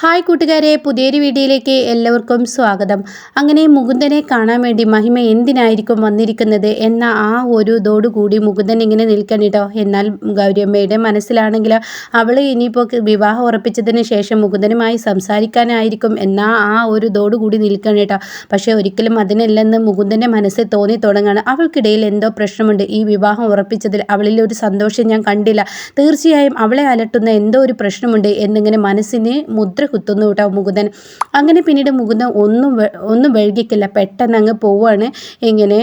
Hi കൂട്ടുകാരെ പുതിയൊരു വീഡിയോയിലേക്ക് എല്ലാവർക്കും സ്വാഗതം. അങ്ങനെ മുകുന്ദനെ കാണാൻ വേണ്ടി മഹിമ എന്തിനായിരിക്കും വന്നിരിക്കുന്നത് എന്ന ആ ഒരു ഇതോടുകൂടി മുകുന്ദൻ ഇങ്ങനെ നിൽക്കണിട്ടോ എന്നാൽ ഗൗരിയമ്മയുടെ മനസ്സിലാണെങ്കിൽ അവൾ ഇനിയിപ്പോൾ വിവാഹം ഉറപ്പിച്ചതിന് ശേഷം മുകുന്ദനുമായി സംസാരിക്കാനായിരിക്കും എന്ന ആ ഒരു ഇതോടുകൂടി നിൽക്കണിട്ടോ പക്ഷേ ഒരിക്കലും അതിനല്ലെന്ന് മുകുന്ദന്റെ മനസ്സിൽ തോന്നി തുടങ്ങുകയാണ് അവൾക്കിടയിൽ എന്തോ പ്രശ്നമുണ്ട്. ഈ വിവാഹം ഉറപ്പിച്ചതിൽ അവളിൽ ഒരു സന്തോഷം ഞാൻ കണ്ടില്ല. തീർച്ചയായും അവളെ അലട്ടുന്ന എന്തോ ഒരു പ്രശ്നമുണ്ട് എന്നിങ്ങനെ മനസ്സിനെ മുദ്ര കുത്തുന്നു കേട്ടോ മുകുന്ദൻ. അങ്ങനെ പിന്നീട് മുകുന്ദൻ ഒന്നും ഒന്നും വഴുകിക്കില്ല. പെട്ടെന്ന് അങ്ങ് പോവാണ്. ഇങ്ങനെ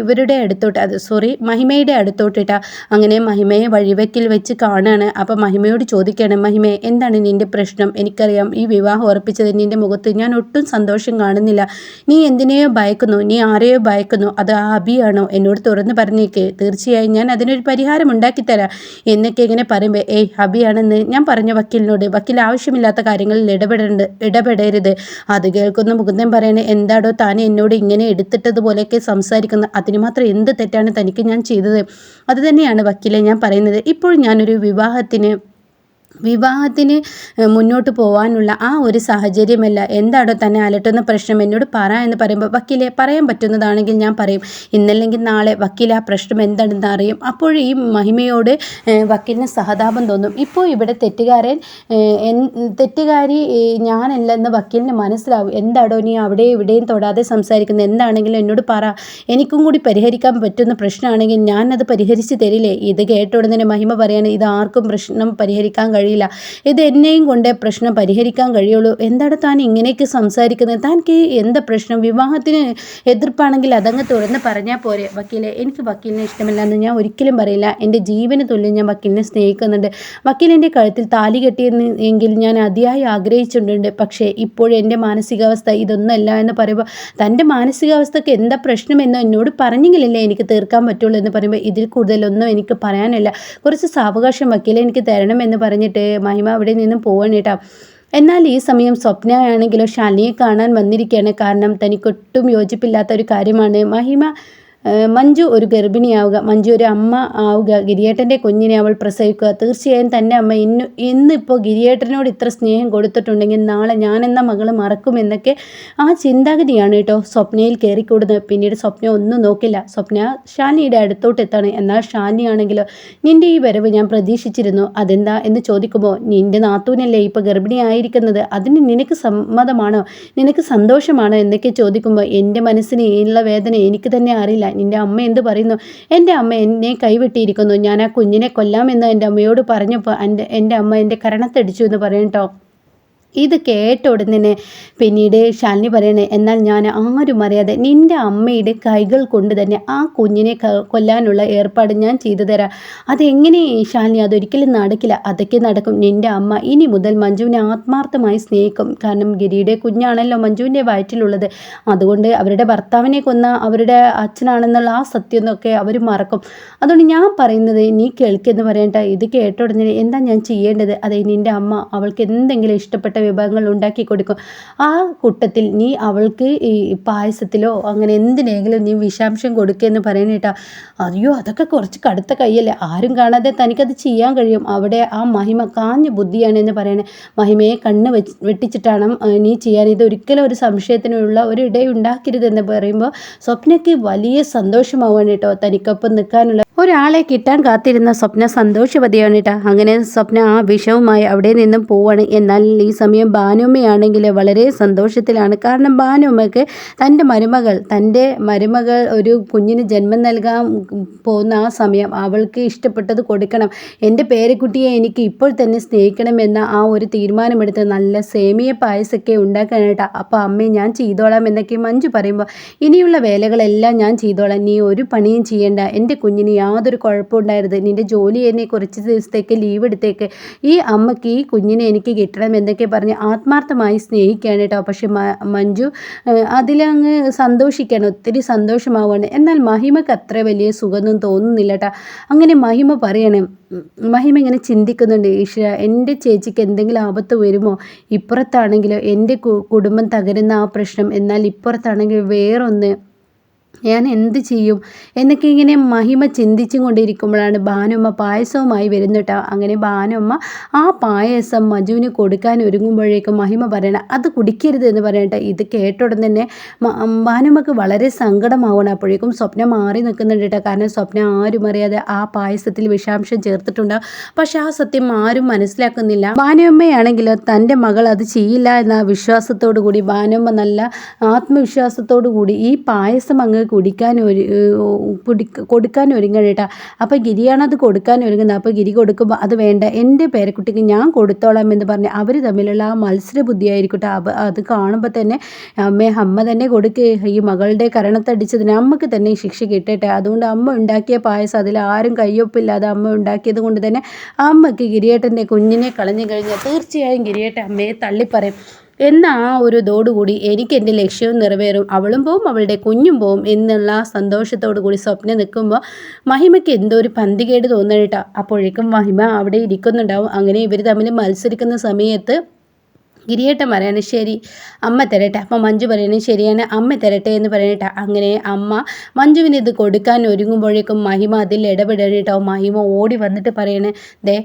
ഇവരുടെ അടുത്തോട്ട് അത് സോറി മഹിമയുടെ അടുത്തോട്ടിട്ടാ അങ്ങനെ മഹിമയെ വഴിവെക്കിൽ വെച്ച് കാണാണ്. അപ്പം മഹിമയോട് ചോദിക്കുകയാണ് മഹിമയെ എന്താണ് നിന്റെ പ്രശ്നം? എനിക്കറിയാം ഈ വിവാഹം ഉറപ്പിച്ചത് നിന്റെ മുഖത്ത് ഞാൻ ഒട്ടും സന്തോഷം കാണുന്നില്ല. നീ എന്തിനെയോ ഭയക്കുന്നു? നീ ആരെയോ ഭയക്കുന്നു? അത് ആ അബിയാണോ? എന്നോട് തുറന്ന് പറഞ്ഞേക്ക്. തീർച്ചയായും ഞാൻ അതിനൊരു പരിഹാരം ഉണ്ടാക്കിത്തരാം. എന്നൊക്കെ ഇങ്ങനെ പറയുമ്പോൾ ഏയ് അബിയാണെന്ന് ഞാൻ പറഞ്ഞ വക്കീലിനോട്. വക്കീൽ ആവശ്യമില്ലാത്ത കാര്യങ്ങൾ കാര്യങ്ങളിൽ ഇടപെടേണ്ട ഇടപെടരുത്. അത് കേൾക്കുന്ന മുകുന്ദൻ പറയണേ എന്താടോ താൻ എന്നോട് ഇങ്ങനെ എടുത്തിട്ടതുപോലെയൊക്കെ സംസാരിക്കുന്നത് അതിന് മാത്രം എന്ത് തെറ്റാണ് തനിക്ക് ഞാൻ ചെയ്തത്? അതുതന്നെയാണ് വക്കീലെ ഞാൻ പറയുന്നത്. ഇപ്പോൾ ഞാനൊരു വിവാഹത്തിന് വിവാഹത്തിന് മുന്നോട്ട് പോകാനുള്ള ആ ഒരു സാഹചര്യമല്ല. എന്താണോ തന്നെ അലട്ടുന്ന പ്രശ്നം? എന്നോട് പറ എന്ന് പറയുമ്പോൾ വക്കീലെ പറയാൻ പറ്റുന്നതാണെങ്കിൽ ഞാൻ പറയും. ഇന്നല്ലെങ്കിൽ നാളെ വക്കീൽ ആ പ്രശ്നം എന്താണെന്ന് അറിയും. അപ്പോൾ ഈ മഹിമയോട് വക്കീലിന് സഹതാപം തോന്നും. ഇപ്പോൾ ഇവിടെ തെറ്റുകാരൻ തെറ്റുകാരി ഞാനല്ലെന്ന് വക്കീലിന് മനസ്സിലാവും. എന്താണോ നീ അവിടെ ഇവിടെയും തൊടാതെ സംസാരിക്കുന്നത്? എന്താണെങ്കിലും എന്നോട് പറ. എനിക്കും കൂടി പരിഹരിക്കാൻ പറ്റുന്ന പ്രശ്നമാണെങ്കിൽ ഞാനത് പരിഹരിച്ച് തരില്ലേ? ഇത് കേട്ട ഉടനെ മഹിമ പറയാണ് ഇത് ആർക്കും പ്രശ്നം പരിഹരിക്കാൻ കഴിയില്ല. ഇത് എന്നെയും കൊണ്ട് പ്രശ്നം പരിഹരിക്കാൻ കഴിയുള്ളൂ. എന്താണ് താൻ ഇങ്ങനെയൊക്കെ സംസാരിക്കുന്നത്? താൻക്ക് എന്താ പ്രശ്നം? വിവാഹത്തിന് എതിർപ്പാണെങ്കിൽ അതങ്ങ് തുറന്ന് പറഞ്ഞാൽ പോരെ. വക്കീലെ എനിക്ക് വക്കീലിനെ ഇഷ്ടമില്ല എന്ന് ഞാൻ ഒരിക്കലും പറയില്ല. എന്റെ ജീവന് തുല്യം ഞാൻ വക്കീലിനെ സ്നേഹിക്കുന്നുണ്ട്. വക്കീലിന്റെ കഴുത്തിൽ താലി കെട്ടിയെങ്കിൽ ഞാൻ അതിയായി ആഗ്രഹിച്ചിട്ടുണ്ട്. പക്ഷേ ഇപ്പോഴും എന്റെ മാനസികാവസ്ഥ ഇതൊന്നല്ല എന്ന് പറയുമ്പോൾ തന്റെ മാനസികാവസ്ഥക്ക് എന്താ പ്രശ്നമെന്നോ എന്നോട് പറഞ്ഞെങ്കിലല്ലേ എനിക്ക് തീർക്കാൻ പറ്റുള്ളൂ എന്ന് പറയുമ്പോൾ ഇതിൽ കൂടുതലൊന്നും എനിക്ക് പറയാനില്ല. കുറച്ച് സാവകാശം വക്കീലെ എനിക്ക് തരണമെന്ന് പറഞ്ഞിട്ട് പറഞ്ഞിട്ട് മഹിമ അവിടെ നിന്നും പോവാണ് കേട്ടോ. എന്നാൽ ഈ സമയം സ്വപ്നയാണെങ്കിലോ ഷാലിനിയെ കാണാൻ വന്നിരിക്കുകയാണ് കാരണം തനിക്കൊട്ടും യോജിപ്പില്ലാത്ത ഒരു കാര്യമാണ് മഹിമ മഞ്ജു ഒരു ഗർഭിണിയാവുക മഞ്ജു ഒരു അമ്മ ആവുക ഗിരിയേട്ടന്റെ കുഞ്ഞിനെ അവൾ പ്രസവിക്കുക. തീർച്ചയായും തന്റെ അമ്മ ഇന്ന് ഇന്നിപ്പോൾ ഗിരിയേട്ടനോട് ഇത്ര സ്നേഹം കൊടുത്തിട്ടുണ്ടെങ്കിൽ നാളെ ഞാനെന്ന മകൾ മറക്കുമെന്നൊക്കെ ആ ചിന്താഗതിയാണ് കേട്ടോ സ്വപ്നയിൽ കയറിക്കൂടുന്നത്. പിന്നീട് സ്വപ്ന ഒന്നും നോക്കില്ല. സ്വപ്ന ഷാനിയുടെ അടുത്തോട്ട് എത്താണ് എന്നാൽ ഷാനിയാണെങ്കിലോ നിന്റെ ഈ വരവ് ഞാൻ പ്രതീക്ഷിച്ചിരുന്നു. അതെന്താ? എന്ന് ചോദിക്കുമ്പോൾ നിന്റെ നാത്തൂനല്ലേ ഇപ്പോൾ ഗർഭിണിയായിരിക്കുന്നത് അതിന് നിനക്ക് സമ്മതമാണോ? നിനക്ക് സന്തോഷമാണോ? എന്നൊക്കെ ചോദിക്കുമ്പോൾ എന്റെ മനസ്സിന് ഉള്ള വേദന എനിക്ക് തന്നെ അറിയില്ല. നിന്റെ അമ്മ എന്ത് പറയുന്നു? എന്റെ അമ്മ എന്നെ കൈവിട്ടിയിരിക്കുന്നു. ഞാൻ ആ കുഞ്ഞിനെ കൊല്ലാമെന്ന് എന്റെ അമ്മയോട് പറഞ്ഞപ്പോൾ എന്റെ എന്റെ അമ്മ എന്റെ കരണത്തടിച്ചു എന്ന് പറയട്ടോ ഇത് കേട്ട ഉടനെ പിന്നീട് ശാലിനി പറയണേ എന്നാൽ ഞാൻ ആരും അറിയാതെ നിന്റെ അമ്മയുടെ കൈകൾ കൊണ്ട് തന്നെ ആ കുഞ്ഞിനെ കൊല്ലാനുള്ള ഏർപ്പാട് ഞാൻ ചെയ്തു തരാം. അതെങ്ങനെ ശാലിനി? അതൊരിക്കലും നടക്കില്ല. അതൊക്കെ നടക്കും. നിന്റെ അമ്മ ഇനി മുതൽ മഞ്ജുവിനെ ആത്മാർത്ഥമായി സ്നേഹിക്കും. കാരണം ഗിരിയുടെ കുഞ്ഞാണല്ലോ മഞ്ജുവിന്റെ വയറ്റിലുള്ളത്. അതുകൊണ്ട് അവരുടെ ഭർത്താവിനെ കൊന്ന അവരുടെ അച്ഛനാണെന്നുള്ള ആ സത്യം എന്നൊക്കെ അവർ മറക്കും. അതുകൊണ്ട് ഞാൻ പറയുന്നത് നീ കേൾക്കെന്ന് പറയണ്ട ഇത് കേട്ട ഉടനെ എന്താ ഞാൻ ചെയ്യേണ്ടത്? അതെ നിന്റെ അമ്മ അവൾക്ക് എന്തെങ്കിലും ഇഷ്ടപ്പെട്ട വിഭവങ്ങൾ ഉണ്ടാക്കി കൊടുക്കും. ആ കൂട്ടത്തിൽ നീ അവൾക്ക് ഈ പായസത്തിലോ അങ്ങനെ എന്തിനെങ്കിലും നീ വിഷാംശം കൊടുക്കുകയെന്ന് പറയുന്നേട്ടാ അയ്യോ അതൊക്കെ കുറച്ച് കടുത്ത കൈയല്ലേ ആരും കാണാതെ തനിക്കത് ചെയ്യാൻ കഴിയും. അവിടെ ആ മഹിമ കാഞ്ഞ ബുദ്ധിയാണ് എന്ന് പറയണേ. മഹിമയെ കണ്ണ് വെച്ച് വെട്ടിച്ചിട്ടാണ് നീ ചെയ്യാൻ ഇത് ഒരിക്കലും ഒരു സംശയത്തിനുള്ള ഒരു ഇടയുണ്ടാക്കരുതെന്ന് പറയുമ്പോൾ സ്വപ്നയ്ക്ക് വലിയ സന്തോഷമാവാണ് കേട്ടോ തനിക്കൊപ്പം നിൽക്കാനുള്ള ഒരാളെ കിട്ടാൻ കാത്തിരുന്ന സ്വപ്ന സന്തോഷവതിയാണ് കേട്ടോ അങ്ങനെ സ്വപ്ന ആ വിഷവുമായി അവിടെ നിന്നും പോവാണ്. എന്നാൽ ഈ സമയം ഭാനുമ്മയാണെങ്കിൽ വളരെ സന്തോഷത്തിലാണ്. കാരണം ഭാനുമ്മയ്ക്ക് തന്റെ മരുമകൾ തന്റെ മരുമകൾ ഒരു കുഞ്ഞിന് ജന്മം നൽകാൻ പോകുന്ന ആ സമയം അവൾക്ക് ഇഷ്ടപ്പെട്ടത് കൊടുക്കണം. എന്റെ പേരക്കുട്ടിയെ എനിക്ക് ഇപ്പോൾ തന്നെ സ്നേഹിക്കണമെന്ന ആ ഒരു തീരുമാനമെടുത്ത് നല്ല സേമിയ പായസമൊക്കെ ഉണ്ടാക്കാനായിട്ട് അപ്പോൾ അമ്മയെ ഞാൻ ചെയ്തോളാം എന്നൊക്കെ മഞ്ജു പറയുമ്പോൾ ഇനിയുള്ള വേലകളെല്ലാം ഞാൻ ചെയ്തോളാം നീ ഒരു പണിയും ചെയ്യേണ്ട. എന്റെ കുഞ്ഞിന് യാതൊരു കുഴപ്പമുണ്ടായിരുന്നു നിന്റെ ജോലി എന്നെ കുറച്ച് ദിവസത്തേക്ക് ലീവ് എടുത്തേക്ക്. ഈ അമ്മയ്ക്ക് ഈ കുഞ്ഞിനെ എനിക്ക് കിട്ടണം എന്നൊക്കെ പറഞ്ഞ് ആത്മാർത്ഥമായി സ്നേഹിക്കുകയാണ് കേട്ടോ. പക്ഷെ മഞ്ജു അതിലങ്ങ് സന്തോഷിക്കുകയാണ് ഒത്തിരി സന്തോഷമാവുകയാണ്. എന്നാൽ മഹിമക്ക് അത്ര വലിയ സുഖമൊന്നും തോന്നുന്നില്ല കേട്ടോ. അങ്ങനെ മഹിമ പറയണേ മഹിമ ഇങ്ങനെ ചിന്തിക്കുന്നുണ്ട് ഈശ്വര എന്റെ ചേച്ചിക്ക് എന്തെങ്കിലും ആപത്ത് വരുമോ? ഇപ്പുറത്താണെങ്കിലോ? എന്റെ കുടുംബം തകരുന്ന ആ പ്രശ്നം എന്നാൽ ഇപ്പുറത്താണെങ്കിൽ വേറൊന്ന് ഞാൻ എന്ത് ചെയ്യും? എന്നൊക്കെ ഇങ്ങനെ മഹിമ ചിന്തിച്ചും കൊണ്ടിരിക്കുമ്പോഴാണ് ഭാനുമ്മ പായസവുമായി വരുന്നിട്ട് അങ്ങനെ ഭാനുമ്മ ആ പായസം മജുവിന് കൊടുക്കാൻ ഒരുങ്ങുമ്പോഴേക്കും മഹിമ പറയണം അത് കുടിക്കരുത് എന്ന് പറയട്ടെ ഇത് കേട്ടോടൻ തന്നെ ഭാനുമ്മക്ക് വളരെ സങ്കടമാവണം അപ്പോഴേക്കും സ്വപ്നം മാറി നിൽക്കുന്നുണ്ട് കാരണം സ്വപ്നം ആരും അറിയാതെ ആ പായസത്തിൽ വിഷാംശം ചേർത്തിട്ടുണ്ട്. പക്ഷെ ആ സത്യം ആരും മനസ്സിലാക്കുന്നില്ല. ഭാനുമ്മയാണെങ്കിലോ തന്റെ മകൾ അത് ചെയ്യില്ല എന്ന വിശ്വാസത്തോടു കൂടി ഭാനുമ്മ നല്ല ആത്മവിശ്വാസത്തോടു കൂടി ഈ പായസം അങ്ങ് കുടിക്കാൻ ഒരു കുടി കൊടുക്കാൻ ഒരുങ്ങണം കേട്ടോ. അപ്പോൾ ഗിരിയാണത് കൊടുക്കാൻ ഒരുങ്ങുന്നത്. അപ്പോൾ ഗിരി കൊടുക്കുമ്പോൾ അത് വേണ്ട എന്റെ പേരക്കുട്ടിക്ക് ഞാൻ കൊടുത്തോളാം എന്ന് പറഞ്ഞ് അവർ തമ്മിലുള്ള ആ മത്സര ബുദ്ധിയായിരിക്കട്ടെ അത് കാണുമ്പോൾ തന്നെ അമ്മേ അമ്മ തന്നെ കൊടുക്കേ. ഈ മകളുടെ കരണത്തടിച്ചതിന് അമ്മയ്ക്ക് തന്നെ ശിക്ഷ കിട്ടട്ടെ. അതുകൊണ്ട് അമ്മ ഉണ്ടാക്കിയ പായസം അതിൽ ആരും കയ്യൊപ്പില്ലാതെ അമ്മ ഉണ്ടാക്കിയത് കൊണ്ട് തന്നെ അമ്മയ്ക്ക് ഗിരിയേട്ടന്റെ കുഞ്ഞിനെ കളഞ്ഞു കഴിഞ്ഞാൽ തീർച്ചയായും ഗിരിയേട്ടൻ അമ്മയെ തള്ളിപ്പറയും. എന്ന ആ ഒരു ഇതോടുകൂടി എനിക്ക് എന്റെ ലക്ഷ്യവും നിറവേറും. അവളും പോവും അവളുടെ കുഞ്ഞും പോവും എന്നുള്ള സന്തോഷത്തോടു കൂടി സ്വപ്നം നിൽക്കുമ്പോൾ മഹിമയ്ക്ക് എന്തോ ഒരു പന്തികേട് തോന്നണിട്ടാ അപ്പോഴേക്കും മഹിമ അവിടെ ഇരിക്കുന്നുണ്ടാവും. അങ്ങനെ ഇവർ തമ്മിൽ മത്സരിക്കുന്ന സമയത്ത് ഗിരിയേട്ടൻ പറയാണ് ശരി അമ്മ തരട്ടെ. അപ്പം മഞ്ജു പറയണ ശരിയാണ് അമ്മ തരട്ടെ എന്ന് പറയണേട്ടാ. അങ്ങനെ അമ്മ മഞ്ജുവിന് ഇത് കൊടുക്കാൻ ഒരുങ്ങുമ്പോഴേക്കും മഹിമ അതിൽ ഇടപെടണേട്ടോ. മഹിമ ഓടി വന്നിട്ട് പറയണേ ദേ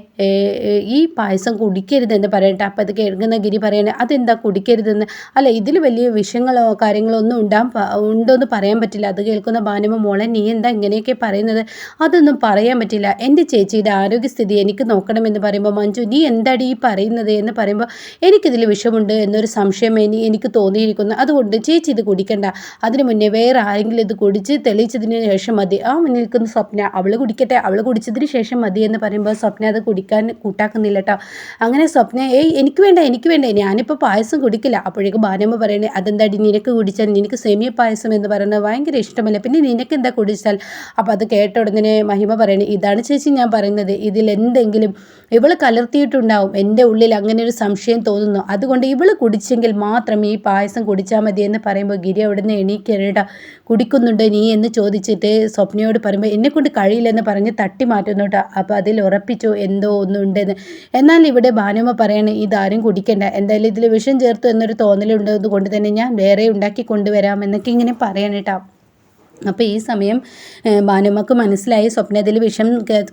ഈ പായസം കുടിക്കരുതെന്ന് പറയട്ടെ അപ്പം അത് കേൾക്കുന്ന ഗിരി പറയണേ അതെന്താ കുടിക്കരുതെന്ന്? അല്ല ഇതിൽ വലിയ വിഷയങ്ങളോ കാര്യങ്ങളോ ഒന്നും ഉണ്ടാൻ ഉണ്ടോയെന്ന് പറയാൻ പറ്റില്ല. അത് കേൾക്കുന്ന ഭാനുമ മോളെ നീ എന്താ ഇങ്ങനെയൊക്കെ പറയുന്നത്? അതൊന്നും പറയാൻ പറ്റില്ല. എന്റെ ചേച്ചിയുടെ ആരോഗ്യസ്ഥിതി എനിക്ക് നോക്കണമെന്ന് പറയുമ്പോൾ മഞ്ജു നീ എന്താടി ഈ പറയുന്നത്? എന്ന് പറയുമ്പോൾ എനിക്കിതിൽ വിഷമുണ്ട് എന്നൊരു സംശയം ഇനി എനിക്ക് തോന്നിയിരിക്കുന്നു. അതുകൊണ്ട് ചേച്ചി ഇത് കുടിക്കണ്ട. അതിനു മുന്നേ വേറെ ആരെങ്കിലും ഇത് കുടിച്ച് തെളിയിച്ചതിന് ശേഷം മതി. ആ മുന്നിൽ നിൽക്കുന്ന സ്വപ്ന അവൾ കുടിക്കട്ടെ. അവൾ കുടിച്ചതിന് ശേഷം മതി എന്ന് പറയുമ്പോൾ സ്വപ്ന അത് കുടിക്കാൻ കൂട്ടാക്കുന്നില്ല കേട്ടോ അങ്ങനെ സ്വപ്ന ഏയ് എനിക്ക് വേണ്ട എനിക്ക് വേണ്ട. ഞാനിപ്പോൾ പായസം കുടിക്കില്ല. അപ്പോഴേക്കും ഭാനമ്മ പറയണേ അതെന്താടി നിനക്ക് കുടിച്ചാൽ നിനക്ക് സെമിയ പായസം എന്ന് പറയുന്നത് ഭയങ്കര ഇഷ്ടമല്ല? പിന്നെ നിനക്ക് എന്താ കുടിച്ചാൽ? അപ്പോൾ അത് കേട്ട ഉടനെ മഹിമ പറയണേ ഇതാണ് ചേച്ചി ഞാൻ പറയുന്നത്. ഇതിൽ എന്തെങ്കിലും ഇവൾ കലർത്തിയിട്ടുണ്ടാവും. എന്റെ ഉള്ളിൽ അങ്ങനെ ഒരു സംശയം തോന്നുന്നു. അതുകൊണ്ട് ഇവൾ കുടിച്ചെങ്കിൽ മാത്രം ഈ പായസം കുടിച്ചാൽ മതി എന്ന് പറയുമ്പോൾ ഗിരി അവിടുന്ന് എണീക്കരട കുടിക്കുന്നുണ്ട് നീ? എന്ന് ചോദിച്ചിട്ട് സ്വപ്നയോട് പറയുമ്പോൾ എന്നെ കൊണ്ട് കഴിയില്ലെന്ന് പറഞ്ഞ് തട്ടി മാറ്റുന്നു കേട്ടോ അപ്പോൾ അതിൽ ഉറപ്പിച്ചു എന്തോ ഒന്നുണ്ടെന്ന്. എന്നാൽ ഇവിടെ ഭാനുമ പറയണ ഇതാരും കുടിക്കണ്ട. എന്തായാലും ഇതിൽ വിഷം ചേർത്തു എന്നൊരു തോന്നലുണ്ട്. കൊണ്ട് തന്നെ ഞാൻ വേറെ ഉണ്ടാക്കി കൊണ്ടുവരാം എന്നൊക്കെ ഇങ്ങനെ പറയണേട്ടോ അപ്പോൾ ഈ സമയം ഭാനുമക്ക് മനസ്സിലായി സ്വപ്നത്തിൽ വിഷം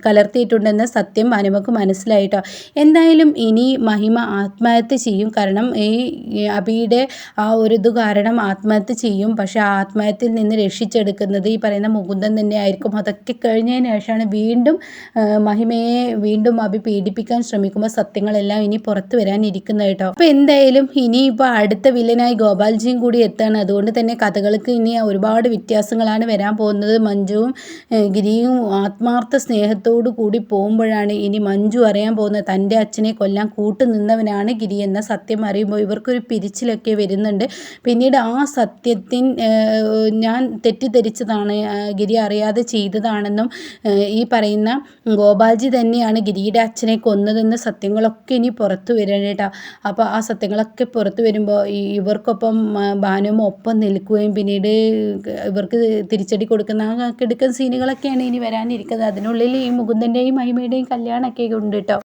കലർത്തിയിട്ടുണ്ടെന്ന സത്യം ഭാനുമക്ക് മനസ്സിലായിട്ടോ? എന്തായാലും ഇനി മഹിമ ആത്മഹത്യ ചെയ്യും. കാരണം ഈ അബിയുടെ ആ ഒരു ഇത് കാരണം ആത്മഹത്യ ചെയ്യും. പക്ഷെ ആത്മഹത്യയിൽ നിന്ന് രക്ഷിച്ചെടുക്കുന്നത് ഈ പറയുന്ന മുകുന്ദൻ തന്നെ ആയിരിക്കും അതൊക്കെ കഴിഞ്ഞതിന് ശേഷമാണ് വീണ്ടും മഹിമയെ വീണ്ടും അബി പീഡിപ്പിക്കാൻ ശ്രമിക്കുമ്പോൾ സത്യങ്ങളെല്ലാം ഇനി പുറത്തു വരാനിരിക്കുന്നത് കേട്ടോ. അപ്പോൾ എന്തായാലും ഇനി ഇനിയിപ്പോൾ അടുത്ത വില്ലനായി ഗോപാൽജിയും കൂടി എത്താണ് അതുകൊണ്ട് തന്നെ കഥകൾക്ക് ഇനി ഒരുപാട് വ്യത്യാസങ്ങളാണ് ആണ് വരാൻ പോകുന്നത്. മഞ്ജുവും ഗിരിയും ആത്മാർത്ഥ സ്നേഹത്തോടു കൂടി പോകുമ്പോഴാണ് ഇനി മഞ്ജു അറിയാൻ പോകുന്നത്. തന്റെ അച്ഛനെ കൊല്ലാൻ കൂട്ടുനിന്നവനാണ് ഗിരി എന്ന സത്യം അറിയുമ്പോൾ ഇവർക്കൊരു പിരിച്ചിലൊക്കെ വരുന്നുണ്ട്. പിന്നീട് ആ സത്യത്തിൻ ഞാൻ തെറ്റിദ്ധരിച്ചതാണ് ഗിരി അറിയാതെ ചെയ്തതാണെന്നും ഈ പറയുന്ന ഗോപാൽജി തന്നെയാണ് ഗിരിയുടെ അച്ഛനെ കൊന്നതെന്ന സത്യങ്ങളൊക്കെ ഇനി പുറത്തു വരണം കേട്ടോ. അപ്പോൾ ആ സത്യങ്ങളൊക്കെ പുറത്തു വരുമ്പോൾ ഇവർക്കൊപ്പം ഭാനുവും ഒപ്പം നിൽക്കുകയും പിന്നീട് ഇവർക്ക് തിരിച്ചടി കൊടുക്കുന്ന ആ കിടുക്കൻ സീനുകളൊക്കെയാണ് ഇനി വരാനിരിക്കുന്നത്. അതിനുള്ളിൽ ഈ മുകുന്ദന്റെയും മഹിമയുടെയും കല്യാണമൊക്കെ ഉണ്ട് കേട്ടോ.